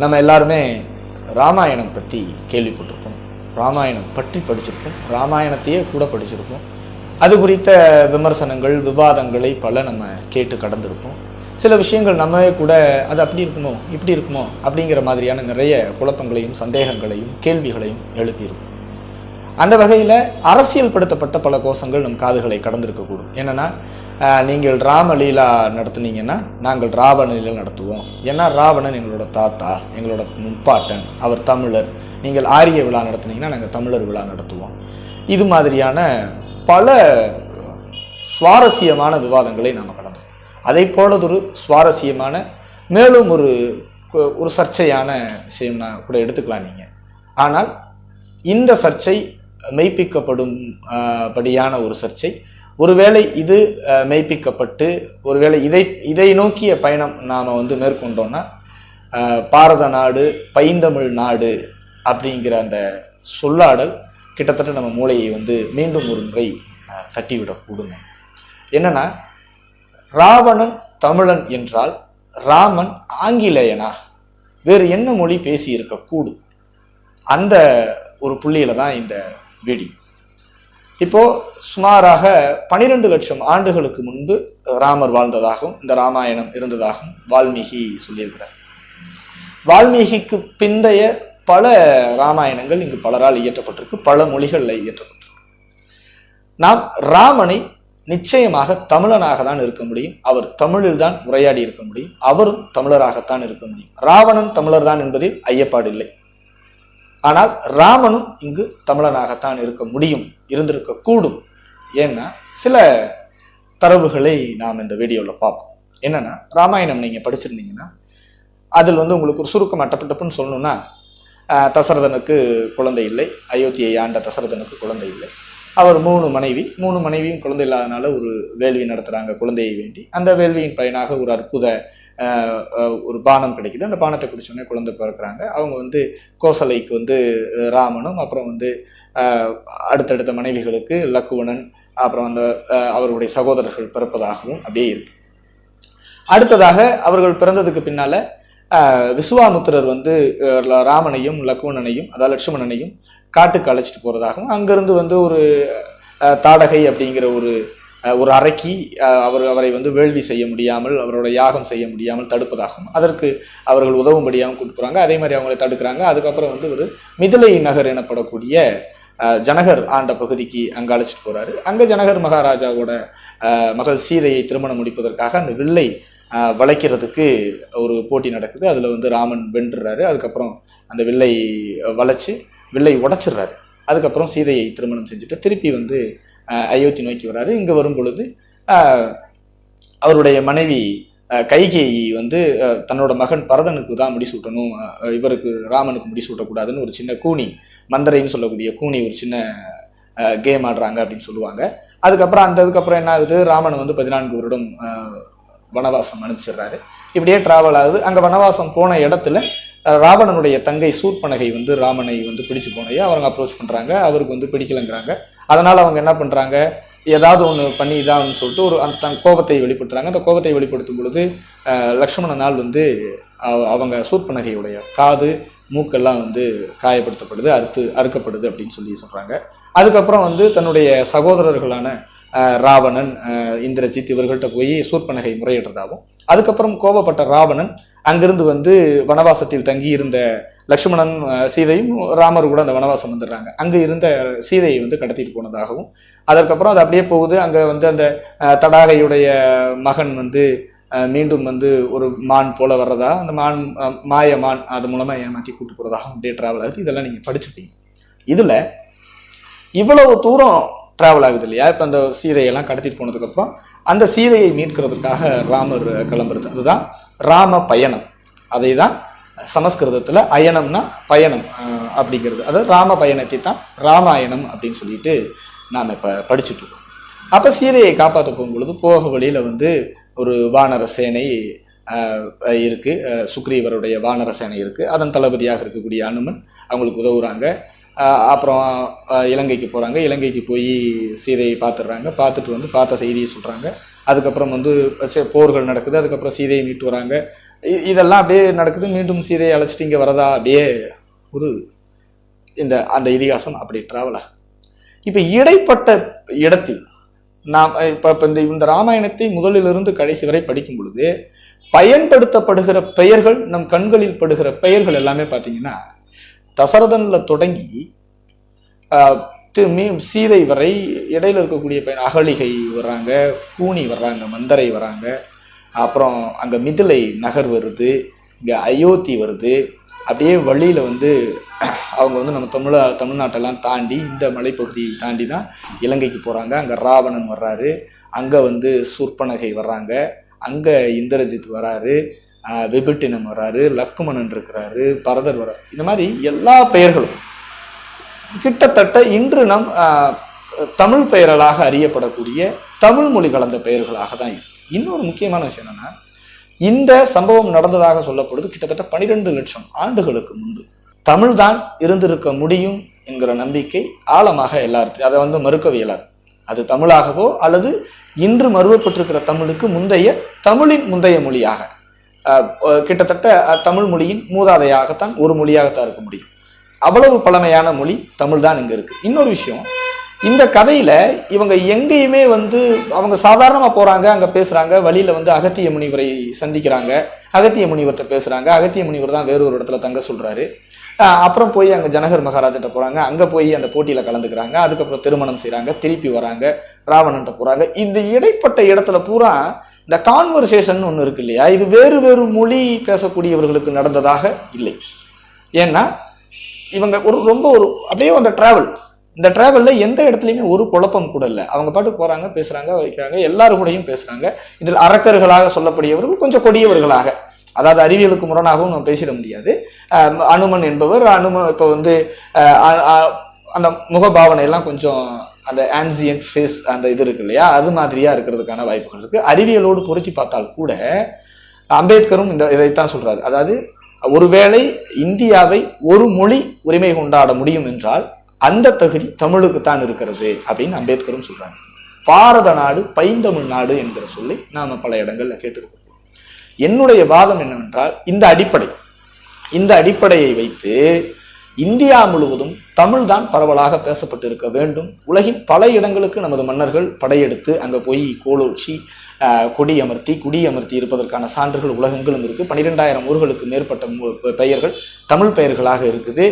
நம்ம எல்லாருமே ராமாயணம் பற்றி கேள்விப்பட்டிருப்போம். ராமாயணம் பற்றி படிச்சிருப்போம். ராமாயணத்தையே கூட படிச்சிருப்போம். அது குறித்த விமர்சனங்கள் விவாதங்களை பல நம்ம கேட்டு கடந்திருப்போம். சில விஷயங்கள் நம்மவே கூட அது அப்படி இருக்குமோ இப்படி இருக்குமோ அப்படிங்கிற மாதிரியான நிறைய குழப்பங்களையும் சந்தேகங்களையும் கேள்விகளையும் எழுப்பியிருப்போம். அந்த வகையில் அரசியல் படுத்தப்பட்ட பல கோஷங்கள் நம் காதுகளை கடந்திருக்கக்கூடும் என்னென்னா நீங்கள் ராமலீலா நடத்துனீங்கன்னா நாங்கள் ராவண லீலா நடத்துவோம். ஏன்னா ராவணன் எங்களோட தாத்தா எங்களோட முப்பாட்டன் அவர் தமிழர். நீங்கள் ஆரிய விழா நடத்துனீங்கன்னா நாங்கள் தமிழர் விழா நடத்துவோம். இது மாதிரியான பல சுவாரஸ்யமான விவாதங்களை நாம் கடந்தோம். அதை போலதொரு சுவாரஸ்யமான மேலும் ஒரு ஒரு சர்ச்சையான விஷயம் நான் கூட எடுத்துக்கலாம் நீங்கள் ஆனால் இந்த சர்ச்சை மெய்ப்பிக்கப்படும் படியான ஒரு சர்ச்சை. ஒருவேளை இது மெய்ப்பிக்கப்பட்டு ஒருவேளை இதை இதை நோக்கிய பயணம் நாம் வந்து மேற்கொண்டோம்னா பாரத நாடு பைந்தமிழ் நாடு அப்படிங்கிற அந்த சொல்லாடல் கிட்டத்தட்ட நம்ம மூளையை வந்து மீண்டும் ஒரு முறை ஆஹ், தட்டிவிடக்கூடுங்க என்னன்னா ராவணன் தமிழன் என்றால் ராமன் ஆங்கிலேயனா? வேறு என்ன மொழி பேசி இருக்கக்கூடும் அந்த ஒரு புள்ளியில தான் இந்த வெடி இப்போ சுமாராக பனிரெண்டு லட்சம் ஆண்டுகளுக்கு முன்பு ராமர் வாழ்ந்ததாகவும் இந்த ராமாயணம் இருந்ததாகவும் வால்மீகி சொல்லியிருக்கிறார். வால்மீகிக்கு பிந்தைய பல ராமாயணங்கள் இங்கு பலரால் இயற்றப்பட்டிருக்கு பல மொழிகளில் இயற்றப்பட்டிருக்கு. நாம் ராமனை நிச்சயமாக தமிழனாக தான் இருக்க முடியும் அவர் தமிழில் தான் உரையாடி இருக்க முடியும் அவரும் தமிழராகத்தான் இருக்க முடியும். ராவணன் தமிழர் தான் என்பதில் ஐயப்பாடு இல்லை. ஆனால் ராமனும் இங்கு தமிழனாகத்தான் இருக்க முடியும் இருந்திருக்க கூடும். ஏன்னா சில தரவுகளை நாம் இந்த வீடியோவில் பார்ப்போம். என்னன்னா ராமாயணம் நீங்கள் படிச்சிருந்தீங்கன்னா அதில் வந்து உங்களுக்கு ஒரு சுருக்கம் அட்டப்பட்டப்புன்னு சொல்லணும்னா தசரதனுக்கு குழந்தை இல்லை அயோத்தியை ஆண்ட தசரதனுக்கு குழந்தை இல்லை. அவர் மூணு மனைவி மூணு மனைவியும் குழந்தை இல்லாதனால ஒரு வேள்வி நடத்துகிறாங்க குழந்தையை வேண்டி. அந்த வேள்வியின் பயனாக ஒரு அற்புத ஒரு பானம் கிடைக்குது. அந்த பானத்தை குடிச்சோடனே குழந்தை பிறக்கிறாங்க. அவங்க வந்து கோசலைக்கு வந்து ராமனும் அப்புறம் வந்து அடுத்தடுத்த மனைவிகளுக்கு லக்குவணன் அப்புறம் அந்த அவருடைய சகோதரர்கள் பிறப்பதாகவும் அப்படியே இருக்கு. அடுத்ததாக அவர்கள் பிறந்ததுக்கு பின்னால விஸ்வாமுத்திரர் விசுவாமுத்திரர் வந்து ராமனையும் லக்குவணனையும் அதாவது லட்சுமணனையும் காட்டுக்கு அழைச்சிட்டு போறதாகவும் அங்கிருந்து வந்து ஒரு தாடகை அப்படிங்கிற ஒரு ஒரு அறைக்கு அவர் அவரை வந்து வேள்வி செய்ய முடியாமல் அவரோட யாகம் செய்ய முடியாமல் தடுப்பதாகவும் அதற்கு அவர்கள் உதவும்படியாகவும் கூட்டு போறாங்க. அதே மாதிரி அவங்களை தடுக்கிறாங்க. அதுக்கப்புறம் வந்து ஒரு மிதிலை நகர் எனப்படக்கூடிய ஜனகர் ஆண்ட பகுதிக்கு அங்கே அழைச்சிட்டு போகிறாரு அங்கே ஜனகர் மகாராஜாவோட மகள் சீதையை திருமணம் முடிப்பதற்காக அந்த வில்லை வளைக்கிறதுக்கு ஒரு போட்டி நடக்குது. அதில் வந்து ராமன் வென்றுறாரு. அதுக்கப்புறம் அந்த வில்லை வளைச்சி வளைச்சு வில்லை உடைச்சிடுறாரு. அதுக்கப்புறம் சீதையை திருமணம் செஞ்சுட்டு திருப்பி வந்து அயோத்தி நோக்கி வராரு. இங்கே வரும் பொழுது அவருடைய மனைவி கைகேயி வந்து தன்னோட மகன் பரதனுக்கு தான் முடிசூட்டணும் இவருக்கு ராமனுக்கு முடிசூட்டக்கூடாதுன்னு ஒரு சின்ன கூனி மந்தரைன்னு சொல்லக்கூடிய கூனி ஒரு சின்ன கேம் ஆடுறாங்க அப்படின்னு சொல்லுவாங்க. அதுக்கப்புறம் அந்த இதுக்கப்புறம் என்ன ஆகுது? ராமன் வந்து பதினான்கு வருடம் வனவாசம் அனுப்பிச்சிடுறாரு. இப்படியே டிராவல் ஆகுது. அங்கே வனவாசம் போன இடத்துல ராவணனுடைய தங்கை சூர்பனகை வந்து ராமனை வந்து பிடிச்சு போனையே அவங்க அப்ரோச் பண்ணுறாங்க அவருக்கு வந்து பிடிக்கலங்கிறாங்க. அதனால் அவங்க என்ன பண்ணுறாங்க ஏதாவது ஒன்று பண்ணி இதான்னு சொல்லிட்டு ஒரு அந்த தன் கோபத்தை வெளிப்படுத்துகிறாங்க அந்த கோபத்தை வெளிப்படுத்தும் பொழுது லக்ஷ்மணனால் வந்து அவங்க சூர்பனகையுடைய காது மூக்கெல்லாம் வந்து காயப்படுத்தப்படுது அறுத்து அறுக்கப்படுது அப்படின்னு சொல்லி சொல்கிறாங்க அதுக்கப்புறம் வந்து தன்னுடைய சகோதரர்களான ராவணன் இந்திரஜித் இவர்கள்ட்ட போய் சூர்பனகை முறையிடுறதாகவும் அதுக்கப்புறம் கோபப்பட்ட ராவணன் அங்கிருந்து வந்து வனவாசத்தில் தங்கி இருந்த லக்ஷ்மணன் சீதையும் ராமர் கூட அந்த வனவாசம் வந்துடுறாங்க. அங்கே இருந்த சீதையை வந்து கடத்திட்டு போனதாகவும் அதற்கப்புறம் அது அப்படியே போகுது. அங்கே வந்து அந்த தடாகையுடைய மகன் வந்து மீண்டும் வந்து ஒரு மான் போல வர்றதா அந்த மான் மாய மான் அது மூலமாக ஏமாற்றி கூட்டு போகிறதாகவும் அப்படியே ட்ராவல் ஆகுது. இதெல்லாம் நீங்கள் படிச்சுப்பீங்க இதில் இவ்வளவு தூரம் ட்ராவல் ஆகுது இல்லையா? இப்போ அந்த சீதையெல்லாம் கடத்திட்டு போனதுக்கப்புறம் அந்த சீதையை மீட்கிறதுக்காக ராமர் கிளம்புறது. அதுதான் ராம பயணம். அதை தான் சமஸ்கிருதத்தில் அயனம்னா பயணம் அப்படிங்கிறது. அதாவது ராம பயணத்தை தான் ராமாயணம் அப்படின்னு சொல்லிட்டு நாம் இப்போ படிச்சுட்ருக்கோம். அப்போ சீதையை காப்பாற்ற போகும்பொழுது போக வழியில் வந்து ஒரு வானர சேனை இருக்குது சுக்ரீவருடைய வானர சேனை இருக்குது அதன் தளபதியாக இருக்கக்கூடிய அனுமன் அவங்களுக்கு உதவுறாங்க. அப்புறம் இலங்கைக்கு போகிறாங்க இலங்கைக்கு போய் சீதையை பார்த்துடுறாங்க பார்த்துட்டு வந்து பார்த்த செய்தியை சொல்கிறாங்க அதுக்கப்புறம் வந்து சே- போர்கள் நடக்குது. அதுக்கப்புறம் சீதையை மீட்டு வராங்க. இதெல்லாம் அப்படியே நடக்குது. மீண்டும் சீதையை அழைச்சிட்டு இங்கே வரதா அப்படியே ஒரு இந்த அந்த இதிகாசம் அப்படி டிராவல் இப்போ இடைப்பட்ட இடத்தில் நாம் இப்போ இப்போ இந்த இந்த ராமாயணத்தை முதலிலிருந்து கடைசி வரை படிக்கும் பொழுது பயன்படுத்தப்படுகிற பெயர்கள் நம் கண்களில் படுகிற பெயர்கள் எல்லாமே பார்த்தீங்கன்னா தசரதனில் தொடங்கி மீ- சீதை வரை இடையில இருக்கக்கூடிய பையன் அகலிகை வர்றாங்க கூனி வர்றாங்க மந்தரை வராங்க அப்புறம் அங்கே மிதிலை நகர் வருது இங்கே அயோத்தி வருது. அப்படியே வழியில் வந்து அவங்க வந்து நம்ம தமிழ தமிழ்நாட்டெல்லாம் தாண்டி இந்த மலைப்பகுதியை தாண்டி தான் இலங்கைக்கு போகிறாங்க அங்கே ராவணன் வர்றாரு. அங்கே வந்து சூர்பனகை வர்றாங்க. அங்கே இந்திரஜித் வராரு ஆஹ் விபிட்டினம் வராரு லக்குமணன் இருக்கிறாரு. பரதர் வர இந்த மாதிரி எல்லா பெயர்களும் கிட்டத்தட்ட இன்று நம் தமிழ் பெயர்களாக அறியப்படக்கூடிய தமிழ் மொழி கலந்த பெயர்களாக தான் இருக்கு. இன்னொரு முக்கியமான விஷயம் என்னன்னா இந்த சம்பவம் நடந்ததாக சொல்லப்படுது கிட்டத்தட்ட பனிரெண்டு லட்சம் ஆண்டுகளுக்கு முன்பு. தமிழ்தான் இருந்திருக்க முடியும் என்கிற நம்பிக்கை ஆழமாக எல்லாருக்கும் அதை வந்து மறுக்க இயலாது அது தமிழாகவோ அல்லது இன்று மறுவப்பட்டிருக்கிற தமிழுக்கு முந்தைய தமிழின் முந்தைய மொழியாக. கிட்டத்தட்ட தமிழ் மொழியின் மூதாதையாகத்தான் ஒரு மொழியாகத்தான் இருக்க முடியும். அவ்வளவு பழமையான மொழி தமிழ் தான் இங்கே இருக்கு. இன்னொரு விஷயம் இந்த கதையில் இவங்க எங்கேயுமே வந்து அவங்க சாதாரணமாக போகிறாங்க அங்கே பேசுகிறாங்க வழியில் வந்து அகத்திய முனிவரை சந்திக்கிறாங்க. அகத்திய முனிவர்கிட்ட பேசுகிறாங்க அகத்திய முனிவர் தான் வேறு ஒரு இடத்துல தங்க சொல்கிறாரு அப்புறம் போய் அங்கே ஜனகர் மகாராஜிட்ட போகிறாங்க அங்கே போய் அந்த போட்டியில் கலந்துக்கிறாங்க. அதுக்கப்புறம் திருமணம் செய்கிறாங்க திருப்பி வராங்க ராவணன்ட்ட போகிறாங்க இந்த இடைப்பட்ட இடத்துல பூரா இந்த கான்வர்சேஷன் ஒன்று இருக்கு இல்லையா? இது வேறு வேறு மொழி பேசக்கூடியவர்களுக்கு நடந்ததாக இல்லை. ஏன்னா இவங்க ஒரு ரொம்ப ஒரு அப்படியே அந்த ட்ராவல் இந்த டிராவலில் எந்த இடத்துலையுமே ஒரு குழப்பம் கூட இல்லை. அவங்க பாட்டு போகிறாங்க பேசுகிறாங்க வைக்கிறாங்க எல்லாரு கூடயும் இதில் அரக்கர்களாக சொல்லப்படியவர்கள் கொஞ்சம் கொடியவர்களாக. அதாவது அறிவியலுக்கு முரணாகவும் நம்ம பேசிட முடியாது. அனுமன் என்பவர் அனுமன் இப்போ வந்து அந்த முகபாவனையெல்லாம் கொஞ்சம் அந்த ஆன்சியன்ட் ஃபேஸ் அந்த இது இருக்கு இல்லையா? அது மாதிரியா இருக்கிறதுக்கான வாய்ப்புகள் இருக்குது அறிவியலோடு பொருத்தி பார்த்தால் கூட அம்பேத்கரும் இந்த இதைத்தான் சொல்கிறாரு அதாவது ஒருவேளை இந்தியாவை ஒரு மொழி உரிமை கொண்டாட முடியும் என்றால் அந்த தகுதி தமிழுக்கு தான் இருக்கிறது அப்படின்னு அம்பேத்கரும் சொல்றாங்க. பாரத நாடு பைந்தமிழ் நாடு என்கிற சொல்லி நாம பல இடங்கள்ல கேட்டிருக்கோம். என்னுடைய வாதம் என்னவென்றால் இந்த அடிப்படை இந்த அடிப்படையை வைத்து இந்தியா முழுவதும் தமிழ் தான் பரவலாக பேசப்பட்டு இருக்க வேண்டும். உலகின் பல இடங்களுக்கு நமது மன்னர்கள் படையெடுத்து அங்கே போய் கோலோச்சி கொடி அமர்த்தி குடி அமர்த்தி இருப்பதற்கான சான்றுகள் உலகங்களும் இருக்குது பன்னிரெண்டாயிரம் ஊர்களுக்கு மேற்பட்ட மு- பெயர்கள் தமிழ் பெயர்களாக இருக்குது.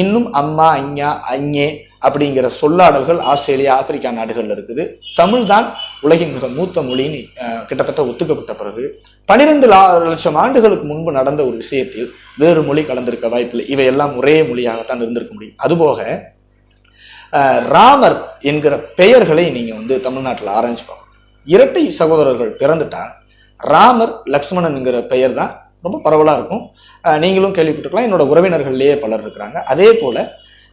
இன்னும் அம்மா ஐயா ஐயே அப்படிங்கிற சொல்லாடல்கள் ஆஸ்திரேலியா ஆப்பிரிக்கா நாடுகளில் இருக்குது. தமிழ் தான் உலகின் மிக மூத்த மொழின்னு கிட்டத்தட்ட ஒத்துக்கப்பட்ட பிறகு பனிரெண்டு லட்சம் ஆண்டுகளுக்கு முன்பு நடந்த ஒரு விஷயத்தில் வேறு மொழி கலந்திருக்க வாய்ப்பில்லை. இவையெல்லாம் ஒரே மொழியாகத்தான் இருந்திருக்க முடியும். அதுபோக ராமர் என்கிற பெயர்களை நீங்கள் வந்து தமிழ்நாட்டில் ஆராய்ச்சி பார்க்கணும். இரட்டை சகோதரர்கள் பிறந்துட்டால் ராமர் லக்ஷ்மணன் என்கிற பெயர் தான் ரொம்ப பரவலாக இருக்கும். நீங்களும் கேள்விப்பட்டிருக்கலாம். என்னோட உறவினர்கள்லேயே பலர் இருக்கிறாங்க. அதே போல்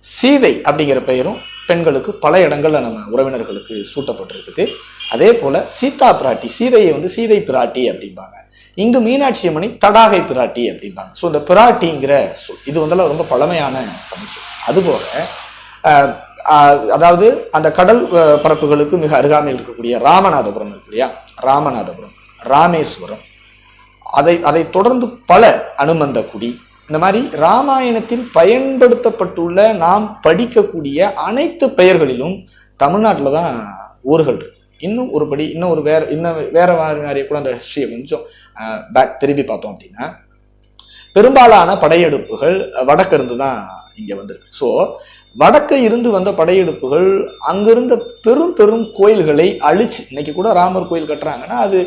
சீதை அப்படிங்கிற பெயரும் பெண்களுக்கு பல இடங்களில் நம்ம உறவினர்களுக்கு சூட்டப்பட்டிருக்குது. அதே போல் சீதா பிராட்டி சீதையை வந்து சீதை பிராட்டி அப்படிம்பாங்க. இங்கு மீனாட்சி அம்மனை தடாகை பிராட்டி அப்படிம்பாங்க. ஸோ இந்த பிராட்டிங்கிற சொல் இது வந்து ரொம்ப பழமையான தமிழ் சொல். அதுபோல அதாவது அந்த கடல் பரப்புகளுக்கு மிக அருகாமையில் இருக்கக்கூடிய ராமநாதபுரம் இருக்கு இல்லையா? ராமநாதபுரம் ராமேஸ்வரம். அதை அதை தொடர்ந்து பல அனுமந்தகுடி இந்த மாதிரி ராமாயணத்தில் பயன்படுத்தப்பட்டுள்ள நாம் படிக்கக்கூடிய அனைத்து பெயர்களிலும் தமிழ்நாட்டில் தான் ஊர்கள் இருக்கு. இன்னும் ஒரு படி இன்னும் ஒரு வேற இன்னும் வேற மாதிரி கூட அந்த ஹிஸ்டரியை கொஞ்சம் பேக் திரும்பி பார்த்தோம் அப்படின்னா பெரும்பாலான படையெடுப்புகள் வடக்கிருந்து தான் இங்கே வந்திருக்கு. ஸோ வடக்கு இருந்து வந்த படையெடுப்புகள் அங்கிருந்த பெரும் பெரும் கோயில்களை அழிச்சு இன்னைக்கு கூட ராமர் கோயில் கட்டுறாங்கன்னா அது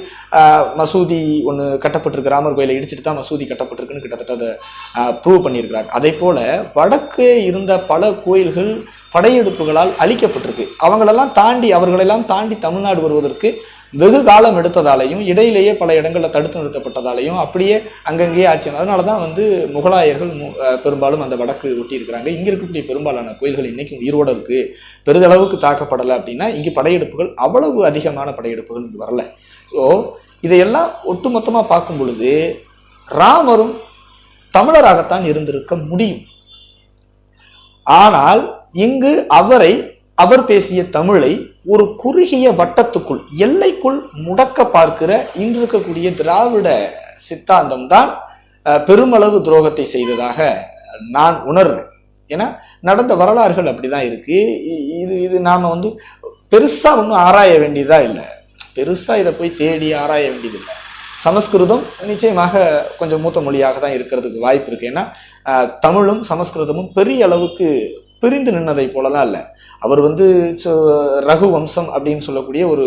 மசூதி ஒன்று கட்டப்பட்டிருக்கு. ராமர் கோயிலை இடிச்சிட்டு தான் மசூதி கட்டப்பட்டிருக்குன்னு கிட்டத்தட்ட அதை ப்ரூவ் பண்ணியிருக்கிறாங்க. அதே போல் வடக்கே இருந்த பல கோயில்கள் படையெடுப்புகளால் அழிக்கப்பட்டிருக்கு. அவங்களெல்லாம் தாண்டி அவர்களெல்லாம் தாண்டி தமிழ்நாடு வருவதற்கு வெகு காலம் எடுத்ததாலையும் இடையிலேயே பல இடங்களில் தடுத்து நிறுத்தப்பட்டதாலையும் அப்படியே அங்கங்கேயே ஆச்சு. அதனால தான் வந்து முகலாயர்கள் மு- பெரும்பாலும் அந்த வடக்கு ஒட்டி இருக்கிறாங்க இங்கே இருக்கக்கூடிய பெரும்பாலான கோயில்கள் இன்னைக்கும் உயிரோடு இருக்கு. பெரிதளவுக்கு தாக்கப்படலை அப்படின்னா இங்கே படையெடுப்புகள் அவ்வளவு அதிகமான படையெடுப்புகள் இங்கே வரல. ஸோ இதையெல்லாம் ஒட்டுமொத்தமாக பார்க்கும் பொழுது ராமரும் தமிழராகத்தான் இருந்திருக்க முடியும். ஆனால் இங்கு அவரை அவர் பேசிய தமிழை ஒரு குறுகிய வட்டத்துக்குள் எல்லைக்குள் முடக்க பார்க்கிற இன்று இருக்கக்கூடிய திராவிட சித்தாந்தம் தான் பெருமளவு துரோகத்தை செய்ததாக நான் உணர்றேன். ஏன்னா நடந்த வரலாறுகள் அப்படிதான் இருக்கு. இ- இது இது நாம வந்து பெருசா ஒன்றும் ஆராய வேண்டியதா இல்லை. பெருசா இதை போய் தேடி ஆராய வேண்டியதில்லை. சமஸ்கிருதம் நிச்சயமாக கொஞ்சம் மூத்த மொழியாக தான் இருக்கிறதுக்கு வாய்ப்பு இருக்கு. ஏன்னா தமிழும் சமஸ்கிருதமும் பெரிய அளவுக்கு பிரிந்து நின்னதை போலலாம் இல்லை. அவர் வந்து ரகு வம்சம் அப்படின்னு சொல்லக்கூடிய ஒரு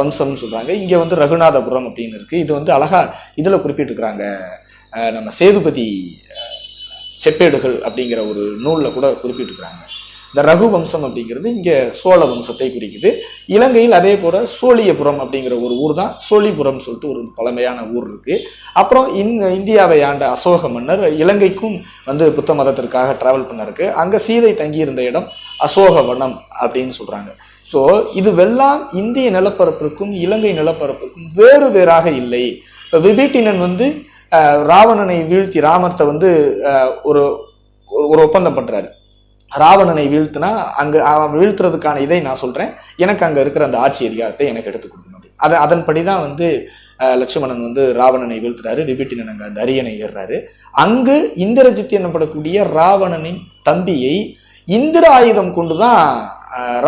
வம்சம்னு சொல்கிறாங்க இங்கே வந்து ரகுநாதபுரம் அப்படின்னு இருக்குது இது வந்து அழகாக இதில் குறிப்பிட்டிருக்கிறாங்க. நம்ம சேதுபதி செப்பேடுகள் அப்படிங்கிற ஒரு நூலில் கூட குறிப்பிட்டிருக்கிறாங்க. இந்த ரகு வம்சம் அப்படிங்கிறது இங்க சோழ வம்சத்தை குறிக்குது. இலங்கையில் அதே போல சோழியபுரம் அப்படிங்கிற ஒரு ஊர் தான் சோழிபுரம் சொல்லிட்டு ஒரு பழமையான ஊர் இருக்கு. அப்புறம் இந் இந்தியாவை ஆண்ட அசோக மன்னர் இலங்கைக்கும் வந்து புத்த மதத்திற்காக டிராவல் பண்ணாருக்கு. அங்க சீதை தங்கியிருந்த இடம் அசோகவனம் அப்படின்னு சொல்றாங்க. ஸோ இதுவெல்லாம் இந்திய நிலப்பரப்பிற்கும் இலங்கை நிலப்பரப்பிற்கும் வேறு வேறாக இல்லை. இப்போ விபீட்டினன் வந்து ராவணனை வீழ்த்தி ராமர்கிட்ட வந்து ஒரு ஒரு- ஒப்பந்தம் பண்ணுறாரு ராவணனை வீழ்த்தினா அங்கே அவன் வீழ்த்துறதுக்கான இதை நான் சொல்கிறேன் எனக்கு அங்கே இருக்கிற அந்த ஆட்சி அதிகாரத்தை எனக்கு எடுத்து கொடுக்கணும் அதை அதன்படி தான் வந்து லட்சுமணன் வந்து ராவணனை வீழ்த்துறாரு. விபீட்டினன் அங்கே அந்த அரியணை ஏறுறாரு. அங்கு இந்திரஜித் எனப்படக்கூடிய ராவணனின் தம்பியை இந்திர ஆயுதம் கொண்டு தான்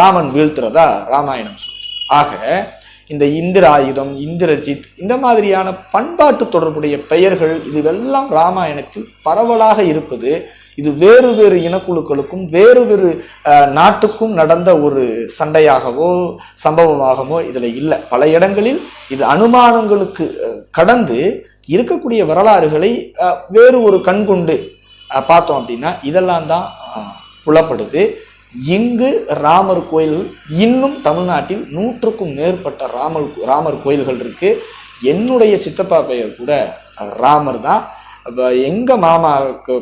ராமன் வீழ்த்துறதா ராமாயணம் சொல்லுது. ஆக இந்த இந்திர ஆயுதம் இந்திரஜித் இந்த மாதிரியான பண்பாட்டு தொடர்புடைய பெயர்கள் இதுவெல்லாம் ராமாயணத்தில் பரவலாக இருப்பது இது வேறு வேறு இனக்குழுக்களுக்கும் வேறு வேறு நாட்டுக்கும் நடந்த ஒரு சண்டையாகவோ சம்பவமாகவோ இதில் இல்லை. பல இடங்களில் இது அனுமானங்களுக்கு கடந்து இருக்கக்கூடிய வரலாறுகளை வேறு ஒரு கண் கொண்டு பார்த்தோம் அப்படின்னா இதெல்லாம் தான் புலப்படுது. இங்கு ராமர் கோயில் இன்னும் தமிழ்நாட்டில் நூற்றுக்கும் மேற்பட்ட ராமர் ராமர் கோயில்கள் இருக்கு. என்னுடைய சித்தப்பா பெயர் கூட ராமர் தான். எங்கள் எங்க மாமா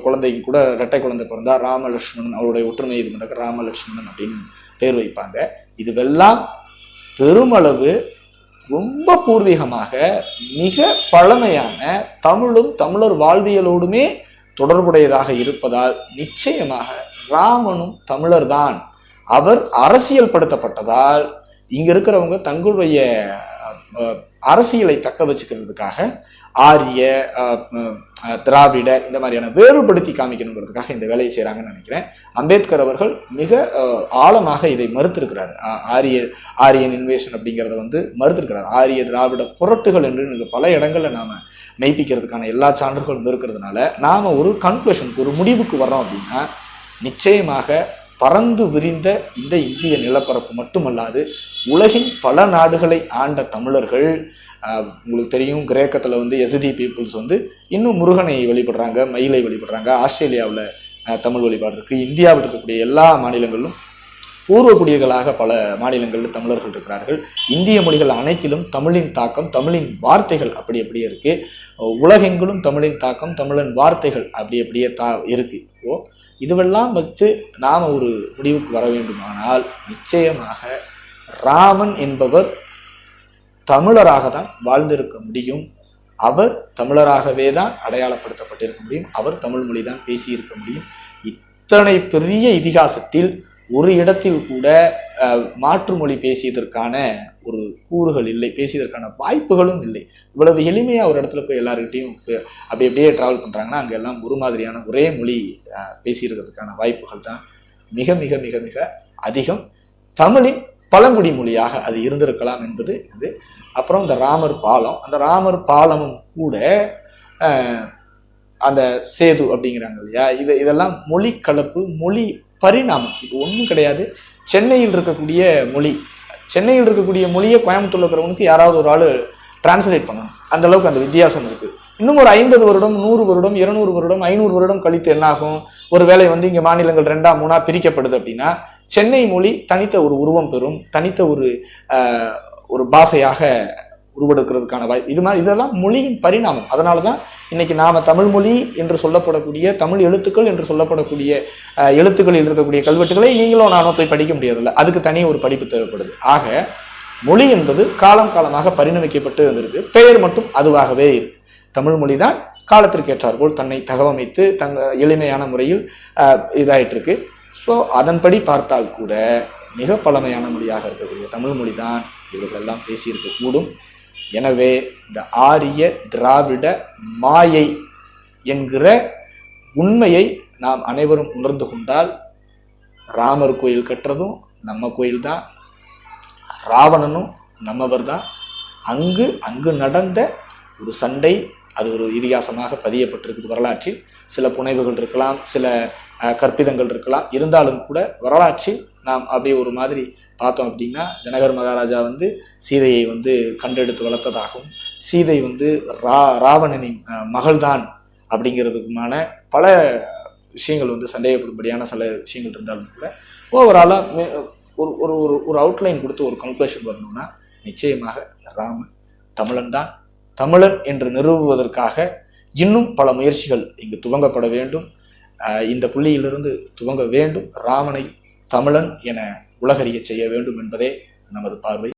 குழந்தைக்கு கூட இரட்டை குழந்தை பிறந்தா ராமலட்சுமணன் அவருடைய ஒற்றுமை இது பண்ணுற ராமலட்சுமணன் அப்படின்னு பேர் வைப்பாங்க. இதுவெல்லாம் பெருமளவு ரொம்ப பூர்வீகமாக மிக பழமையான தமிழும் தமிழர் வாழ்வியலோடுமே தொடர்புடையதாக இருப்பதால் நிச்சயமாக ராமனும் தமிழர் தான் அவர் அரசியல் படுத்தப்பட்டதால் இங்க இருக்கிறவங்க தங்களுடைய அரசியலை தக்க வச்சுக்கிறதுக்காக ஆரிய திராவிட இந்த மாதிரியான வேறுபடுத்தி காமிக்கணுங்கிறதுக்காக இந்த வேலையை செய்கிறாங்கன்னு நினைக்கிறேன். அம்பேத்கர் அவர்கள் மிக ஆழமாக இதை மறுத்திருக்கிறார். ஆரிய ஆரியன் இன்வேஷன் அப்படிங்கிறத வந்து மறுத்திருக்கிறார். ஆரிய திராவிட புரட்டுகள் என்று பல இடங்களில் நாம் மெய்ப்பிக்கிறதுக்கான எல்லா சான்றுகளும் இருக்கிறதுனால நாம் ஒரு கன்க்ளூஷனுக்கு ஒரு முடிவுக்கு வர்றோம் அப்படின்னா நிச்சயமாக பறந்து விரிந்த இந்த இந்திய நிலப்பரப்பு மட்டுமல்லாது உலகின் பல நாடுகளை ஆண்ட தமிழர்கள் உங்களுக்கு தெரியும் கிரேக்கத்தில் வந்து எசதி பீப்புள்ஸ் வந்து இன்னும் முருகனை வழிபடுறாங்க மயிலை வழிபடுறாங்க ஆஸ்திரேலியாவில் தமிழ் வழிபாடு இருக்குது இந்தியாவில் இருக்கக்கூடிய எல்லா மாநிலங்களிலும் பூர்வ பல மாநிலங்களில் தமிழர்கள் இருக்கிறார்கள். இந்திய மொழிகள் அனைத்திலும் தமிழின் தாக்கம் தமிழின் வார்த்தைகள் அப்படி அப்படியே இருக்குது உலகெங்கிலும் தமிழின் தாக்கம் தமிழின் வார்த்தைகள் அப்படி அப்படியே தா இருக்குது இப்போது இதுவெல்லாம் வைத்து நாம் ஒரு முடிவுக்கு வர வேண்டுமானால் நிச்சயமாக ராமன் என்பவர் தமிழராக தான் வாழ்ந்திருக்க முடியும். அவர் தமிழராகவே தான் அடையாளப்படுத்தப்பட்டிருக்க முடியும். அவர் தமிழ் மொழி தான் பேசியிருக்க முடியும். இத்தனை பெரிய இதிகாசத்தில் ஒரு இடத்தில் கூட மாற்று மொழி பேசியதற்கான ஒரு கூறுகள் இல்லை பேசியதற்கான வாய்ப்புகளும் இல்லை. இவ்வளவு எளிமையாக ஒரு இடத்துல போய் எல்லாருக்கிட்டையும் அப்படி அப்படியே ட்ராவல் பண்ணுறாங்கன்னா அங்கே எல்லாம் ஒரு மாதிரியான ஒரே மொழி பேசியிருக்கிறதுக்கான வாய்ப்புகள் தான் மிக மிக மிக மிக அதிகம். தமிழின் பழங்குடி மொழியாக அது இருந்திருக்கலாம் என்பது இது. அப்புறம் இந்த ராமர் பாலம். அந்த ராமர் பாலமும் கூட அந்த சேது அப்படிங்கிறாங்க இல்லையா? இது இதெல்லாம் மொழி கலப்பு மொழி பரிணாமம். இது ஒன்றும் கிடையாது. சென்னையில் இருக்கக்கூடிய மொழி. சென்னையில் இருக்கக்கூடிய மொழியை கோயம்புத்தூர்ல இருக்கிறவனுக்கு யாராவது ஒரு ஆள் டிரான்ஸ்லேட் பண்ணணும். அந்த அளவுக்கு அந்த வித்தியாசம் இருக்கு. இன்னும் ஒரு ஐம்பது வருடம் நூறு வருடம் இருநூறு வருடம் ஐநூறு வருடம் கழித்து என்னாகும் ஒரு வேளை வந்து இங்க மாநிலங்கள் ரெண்டா மூணா பிரிக்கப்படுது அப்படின்னா சென்னை மொழி தனித்த ஒரு உருவம் பெறும் தனித்த ஒரு ஒரு பாஷையாக உருவெடுக்கிறதுக்கான வாய்ப்பு இது மாதிரி இதெல்லாம் மொழியின் பரிணாமம். அதனால தான் இன்னைக்கு நாம தமிழ் மொழி என்று சொல்லப்படக்கூடிய தமிழ் எழுத்துக்கள் என்று சொல்லப்படக்கூடிய எழுத்துக்களில் இருக்கக்கூடிய கல்வெட்டுகளை நீங்களும் நானும் போய் படிக்க முடியாதுல்ல. அதுக்கு தனி ஒரு படிப்பு தேவைப்படுது. ஆக மொழி என்பது காலம் காலமாக பரிணமிக்கப்பட்டு வந்திருக்கு. பெயர் மட்டும் அதுவாகவே இருக்கு. தமிழ் மொழி தான் காலத்திற்கேற்றார்போல் தன்னை தகவமைத்து தங்க எளிமையான முறையில் இதாயிட்டிருக்கு. இதாயிட்டு இருக்கு ஸோ அதன்படி பார்த்தால் கூட மிக பழமையான மொழியாக இருக்கக்கூடிய தமிழ் மொழி தான் இவர்களெல்லாம் பேசியிருக்கக்கூடும். எனவே இந்த ஆரிய திராவிட மாயை என்கிற உண்மையை நாம் அனைவரும் உணர்ந்து கொண்டால் ராமர் கோயில் கட்டுறதும் நம்ம கோயில் தான் ராவணனும் நம்மவர் தான். அங்கு அங்கு நடந்த ஒரு சண்டை அது ஒரு இதிகாசமாக பதியப்பட்டிருக்குது வரலாற்றில். சில புனைவுகள் இருக்கலாம் சில கற்பிதங்கள் இருக்கலாம். இருந்தாலும் கூட வரலாற்றில் நாம் அப்படியே ஒரு மாதிரி பார்த்தோம் அப்படின்னா ஜனகர் மகாராஜா வந்து சீதையை வந்து கண்டெடுத்து வளர்த்ததாகவும் சீதை வந்து ரா ராவணனின் மகள்தான் அப்படிங்கிறதுக்குமான பல விஷயங்கள் வந்து சந்தேகப்படும்படியான சில விஷயங்கள் இருந்தாலும் கூட ஓவராலாக ஒரு ஒரு ஒரு ஒரு அவுட்லைன் கொடுத்து ஒரு கன்க்ளூஷன் வரணும்னா நிச்சயமாக ராமன் தமிழன் தான் தமிழன் என்று நிறுவுவதற்காக இன்னும் பல முயற்சிகள் இங்கு துவங்கப்பட வேண்டும். இந்த புள்ளியிலிருந்து துவங்க வேண்டும். ராமனை தமிழன் என உலகறிய செய்ய வேண்டும் என்பதே நமது பார்வை.